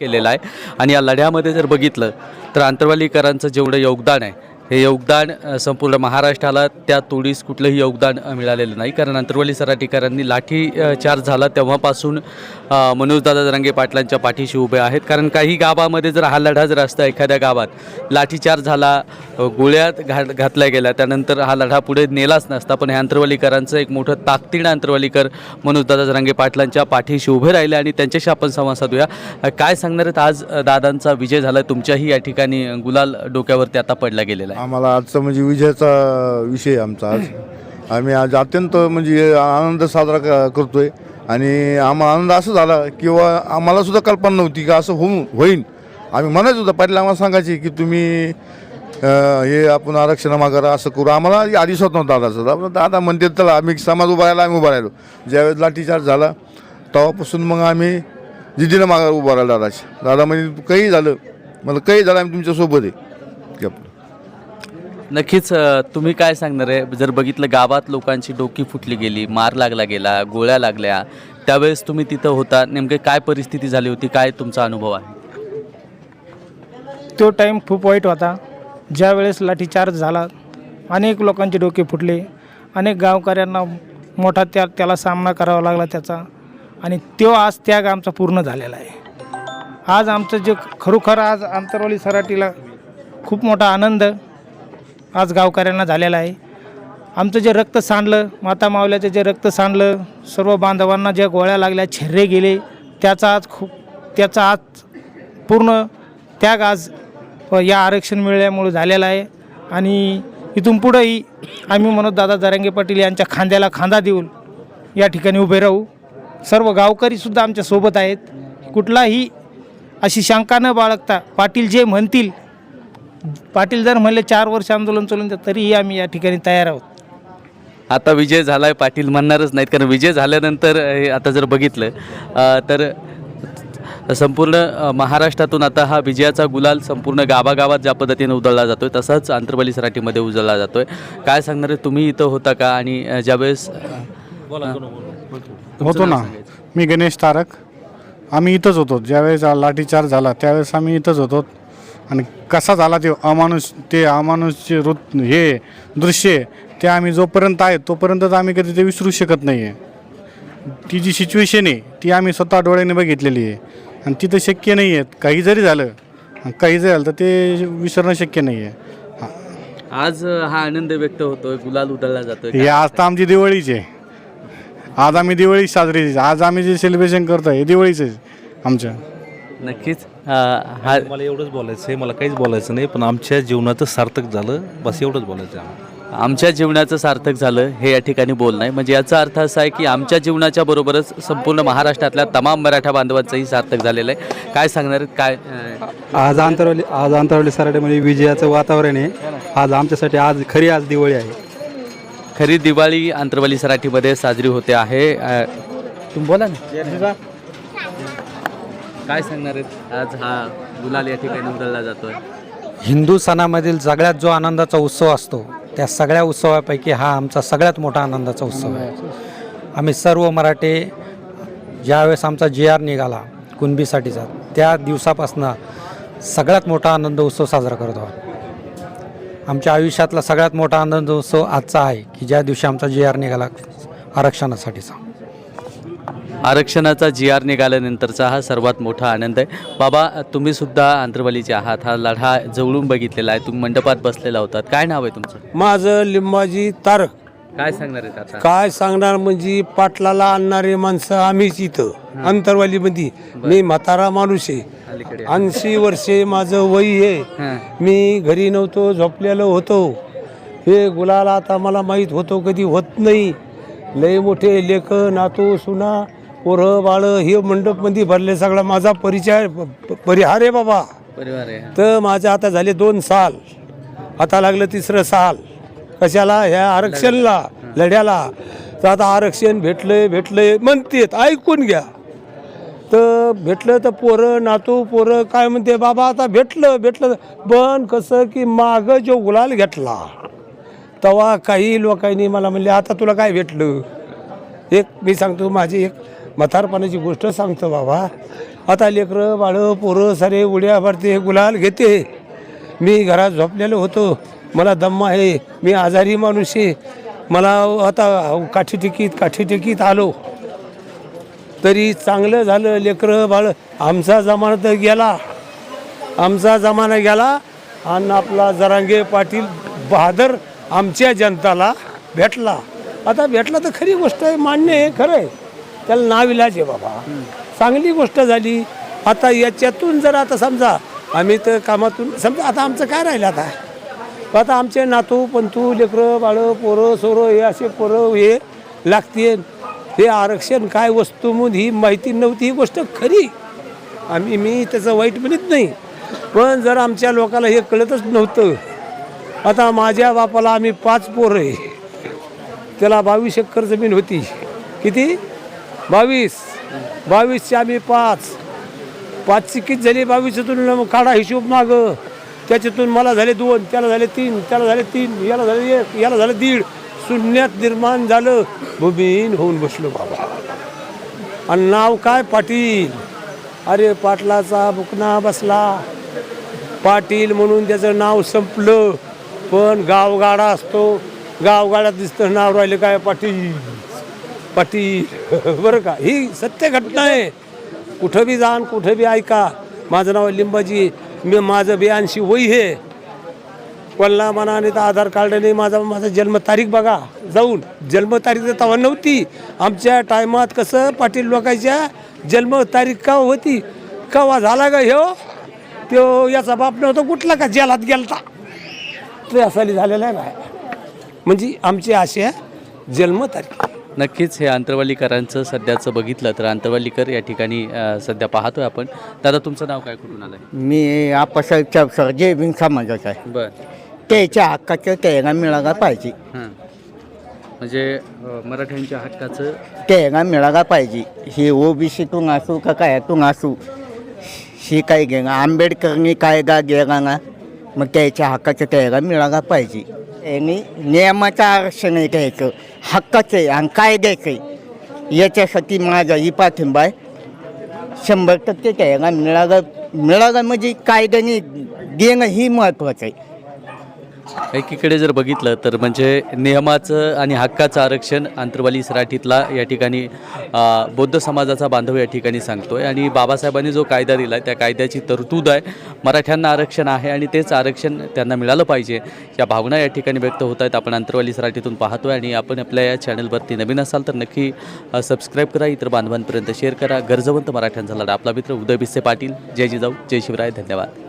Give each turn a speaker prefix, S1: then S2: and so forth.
S1: केलेला आहे. आणि या लढ्यामध्ये जर बघितलं तर आंतरवालीकरांचं जेवढं योगदान आहे हे योगदान संपूर्ण महाराष्ट्राला त्या तोडीस कुठलंही योगदान मिळालेलं नाही. कारण अंतर्वली सराटीकरांनी लाठी चार्ज झाला तेव्हापासून मनोजदादा जरांगे पाटलांच्या पाठीशी उभे आहेत. कारण काही गावामध्ये जर हा लढा जर असता एखाद्या गावात लाठीचार्ज झाला गोळ्यात घात घातल्या गेल्या त्यानंतर हा लढा पुढे नेलाच नसता. पण हे अंतर्वलीकरांचं एक मोठं ताकदीनं अंतर्वलीकर मनोजदादा जरांगे पाटलांच्या पाठीशी उभे राहिले आणि त्यांच्याशी आपण संवाद साधूया. काय सांगणार आहेत आज दादांचा विजय झाला तुमच्याही या ठिकाणी गुलाल डोक्यावरती आता पडला गेलेला आहे
S2: आम्हाला आजचा म्हणजे विजयाचा विषय आमचा आज. आम्ही आज अत्यंत म्हणजे आनंद साजरा क- करतोय. आणि आम्हाला आनंद असं झाला किंवा आम्हाला सुद्धा कल्पना नव्हती की असं होऊन होईन. आम्ही म्हणायचं होतं पाटील आम्हाला सांगायचे की तुम्ही अं, हे आपण आरक्षण मागा असं करू. आम्हाला आधीच होत नव्हतं दादाचं. आपण दादा म्हणते तर आम्ही समाज उभा राहिला आम्ही उभा राहिलो. ज्यावेळेस लाठीचार्ज झाला तेव्हापासून मग आम्ही जिद्दीनं मागा उभा राहिलो दादाची दादा म्हणजे काही झालं. मला काही झालं आम्ही तुमच्यासोबत आहे. की आपलं
S1: नक्कीच तुम्ही काय सांगणार आहे? जर बघितलं गावात लोकांची डोकी फुटली गेली मार लागला गेला गोळ्या लागल्या त्यावेळेस तुम्ही तिथं होता. नेमके काय परिस्थिती झाली होती? काय तुमचा अनुभव आहे?
S3: तो टाईम खूप वाईट होता. ज्या वेळेस लाठीचार्ज झाला अनेक लोकांचे डोके फुटले. अनेक गावकऱ्यांना मोठा त्या त्याला सामना करावा लागला त्याचा. आणि तो आज त्याग आमचा पूर्ण झालेला आहे. आज आमचं जे खरोखर आज आंतरवली सराटीला खूप मोठा आनंद आज गावकऱ्यांना झालेला आहे. आमचं जे रक्त सांडलं माता मावल्याचं जे रक्त सांडलं सर्व बांधवांना ज्या गोळ्या लागल्या छिर्रे गेले त्याचा आज खूप त्याचा आज पूर्ण त्याग आज या आरक्षण मिळाल्यामुळे झालेला आहे. आणि इथून पुढंही आम्ही म्हणत दादा जरांगे पाटील यांच्या खांद्याला खांदा देऊन या ठिकाणी उभे राहू. सर्व गावकरीसुद्धा आमच्यासोबत आहेत. कुठलाही अशी शंका न बाळगता पाटील जे म्हणतील पाटील जर म्हणले चार वर्ष आंदोलन चालून द्या तरीही आम्ही या ठिकाणी तयार आहोत.
S1: आता विजय झालाय पाटील म्हणणारच नाहीत कारण विजय झाल्यानंतर हे आता जर बघितलं अ, तर संपूर्ण अ, महाराष्ट्रातून आता हा विजयाचा गुलाल संपूर्ण गावागावात ज्या पद्धतीने उधळला जातोय तसाच आंतरबली सराटीमध्ये उजळला जातोय. काय सांगणार आहे? तुम्ही इथं होता का? आणि अ, ज्यावेळेस
S4: होतो ना. मी गणेश तारक. आम्ही इथंच होतो. ज्यावेळेस लाठीचार्ज झाला त्यावेळेस आम्ही इथंच होतो. आणि कसा झाला ते अमानुष ते अमानुषचे वृत्त हे दृश्य ते आम्ही जोपर्यंत आहे तोपर्यंत आम्ही कधी ते विसरू शकत नाही आहे ती जी सिच्युएशन आहे ती आम्ही स्वतः डोळ्याने बघितलेली आहे. आणि तिथं शक्य नाही आहे काही जरी झालं काही जरी झालं तर ते विसरणं शक्य नाही आहे
S1: आज हा आनंद व्यक्त होतोय गुलाल उधळला जातोय.
S4: हे आज तर आमची दिवाळीच आहे. आज आम्ही दिवाळी साजरी आज आम्ही जे सेलिब्रेशन करतो हे दिवाळीच आहे आमच्या
S1: नक्कीच. हा
S5: मला एवढंच बोलायचं आहे मला काहीच बोलायचं नाही पण आमच्या जीवनाचं सार्थक झालं बस एवढंच बोलायचं आहे आम्हाला.
S1: आमच्या जीवनाचं सार्थक झालं हे या ठिकाणी बोलणं आहे म्हणजे याचा अर्थ असा आहे की आमच्या जीवनाच्या बरोबरच संपूर्ण महाराष्ट्रातल्या तमाम मराठा बांधवांचंही सार्थक झालेलं आहे. काय सांगणार आहेत? काय अ,
S6: आज आंतरवली आज आंतरवली सराटीमध्ये विजयाचं वातावरण आहे. आज आमच्यासाठी आज खरी आज दिवाळी आहे.
S1: खरी दिवाळी आंतरवली सराठीमध्ये साजरी होते आहे. अ, तुम्ही बोला ना. काय सांगणार आहेत? आज हा गुलाल या ठिकाणी उधळला जातोय.
S7: हिंदू सणामधील सगळ्यात जो आनंदाचा उत्सव असतो त्या सगळ्या उत्सवापैकी हा आमचा सगळ्यात मोठा आनंदाचा उत्सव आहे. आम्ही सर्व मराठे ज्यावेळेस आमचा जी आर निघाला कुणबीसाठीचा त्या दिवसापासून सगळ्यात मोठा आनंद उत्सव साजरा करतो आहोत. आमच्या आयुष्यातला सगळ्यात मोठा आनंद उत्सव आजचा आहे की ज्या दिवशी आमचा जी आर निघाला आरक्षणासाठीचा.
S1: आरक्षणाचा जी आर निघाल्यानंतरचा हा सर्वात मोठा आनंद आहे. बाबा तुम्ही सुद्धा आंतरवालीचे आहात. हा लढा जवळून बघितलेला आहे. तुम्ही मंडपात बसलेला होतात. काय नाव आहे तुमचं?
S8: माझं लिंबाजी तारक.
S1: काय सांगणार आहेत आता?
S8: काय सांगणार म्हणजे पाटलाला आणणारे माणसं आम्हीच इथं अंतरवालीमध्ये. मी म्हातारा माणूस आहे. ऐंशी वर्षे माझं वय आहे. मी घरी नव्हतो झोपलेलो होतो. हे गुलाल आता मला माहीत होतो कधी होत नाही. लय मोठे लेख नातू सुना पोरं बाळं हे मंडपमध्ये भरले सगळा माझा परिचय परिहार आहे बाबा.
S1: परिवार आहे
S8: तर माझं आता झाले दोन साल. आता लागलं तिसरं साल. कशाला? ह्या आरक्षणला लढ्याला. तर आता आरक्षण भेटलंय भेटलंय म्हणतेत ऐकून घ्या. तर भेटलं तर पोरं नातू पोरं काय म्हणते बाबा आता भेटलं भेटलं. पण कसं की मागं जो गुलाल घेतला तेव्हा काही लोकांनी मला म्हणले आता तुला काय भेटलं? एक मी सांगतो माझी एक म्हातारपणाची गोष्ट सांगतो बाबा. आता लेकरं बाळं पोरं सारे उड्या भरते गुलाल घेते. मी घरात झोपलेलो होतो. मला दम्मा आहे. मी आजारी माणूस आहे. मला आता काठी टिकीत काठी टिकीत आलो. तरी चांगलं झालं लेकरं बाळ. आमचा जमाना तर गेला. आमचा जमाना गेला. आणि आपला जरांगे पाटील बहादर आमच्या जनताला भेटला. आता भेटला तर खरी गोष्ट आहे मान्य आहे खरं आहे. त्याला नाविलाज आहे बाबा. चांगली गोष्ट झाली. आता याच्यातून जर आता समजा आम्ही तर कामातून समजा आता आमचं काय राहिलं आता? आता आमचे नातू पंतू लेकरं बाळं पोरं सोरं हे असे पोरं हे लागते हे आरक्षण काय वस्तू म्हणून ही माहिती नव्हती ही गोष्ट खरी. आम्ही मी त्याचं वाईट म्हणत नाही. पण जर आमच्या लोकाला हे कळतच नव्हतं. आता माझ्या बापाला आम्ही पाच पोरं आहे. त्याला बावीस एकर जमीन होती. किती? बावीस. बावीसचे आम्ही पाच. पाचची किती झाली बावीसातून काढा हिशोब माग. त्याच्यातून मला झाले दोन त्याला झाले तीन त्याला झाले तीन याला झाले एक याला झालं दीड. शून्यात निर्माण झालं. भूमीन होऊन बसलो बाबा. आणि नाव काय? पाटील. अरे पाटलाचा बुकना बसला. पाटील म्हणून त्याचं नाव संपलं. पण गावगाडा असतो. गावगाड्यात दिसतं नाव राहिलं काय? पाटील. पाटील बरं का? ही सत्य घटना आहे. कुठं बी जाण कुठं बी ऐका. माझं नाव लिंबाजी मी माझं ब्याऐंशी वय आहे कोणला म्हणा नाही तर आधार कार्ड नाही माझा माझा जन्मतारीख बघा. जाऊन जन्मतारीख तर तेव्हा नव्हती. आमच्या टायमात कसं पाटील लोकांच्या जन्मतारीख का होती? कवा झाला का ह्यो? तो याचा बाप नव्हता कुठला का? जेलात गेलता. तो असाली झालेला आहे ना म्हणजे आमची अशी जन्मतारीख.
S1: नक्कीच हे आंतरवालीकरांचं सध्याचं बघितलं तर आंतरवालीकर या ठिकाणी सध्या पाहतोय आपण. दादा तुमचं नाव काय कुठून आलंय?
S9: मी आपासाहेबच्या सर्जे बिन समाजाचा आहे.
S1: बर.
S9: त्याच्या हक्काचं त्याला मिळाला पाहिजे.
S1: हां. म्हणजे अ, मराठ्यांच्या हक्काचं?
S9: त्याला मिळाला पाहिजे. हे ओबीसीतून असू का कायातून असू हे काय घेणं? आंबेडकरनी कायदा गेला ना? मग त्याच्या हक्काचं त्याला मिळाला पाहिजे. यांनी नियमाचं आरक्षण आहे घ्यायचं हक्काचं आहे आणि कायद्याचं आहे. याच्यासाठी माझा ही पाठिंबा आहे. शंभर टक्के त्याला मिळालं मिळालं म्हणजे कायद्याने देणं ही महत्त्वाचं आहे.
S1: एकीकडे जर बघितलं तर म्हणजे नियमाचं आणि हक्काचं आरक्षण आंतरवाली सराठीतला या ठिकाणी बौद्ध समाजाचा बांधव या ठिकाणी सांगतो आहे आणि बाबासाहेबांनी जो कायदा दिला त्या कायद्याची तरतूद आहे. मराठ्यांना आरक्षण आहे आणि तेच आरक्षण त्यांना मिळालं पाहिजे. या भावना या ठिकाणी व्यक्त होत आहेत. आपण आंतरवाली सराठीतून पाहतोय आणि आपण आपल्या या चॅनलवरती नवीन असाल तर नक्की सबस्क्राईब करा. इतर बांधवांपर्यंत शेअर करा. गरजवंत मराठ्यांचा लढा. आपला मित्र उदय बिस्से पाटील. जय जिजाऊ. जय शिवराय. धन्यवाद.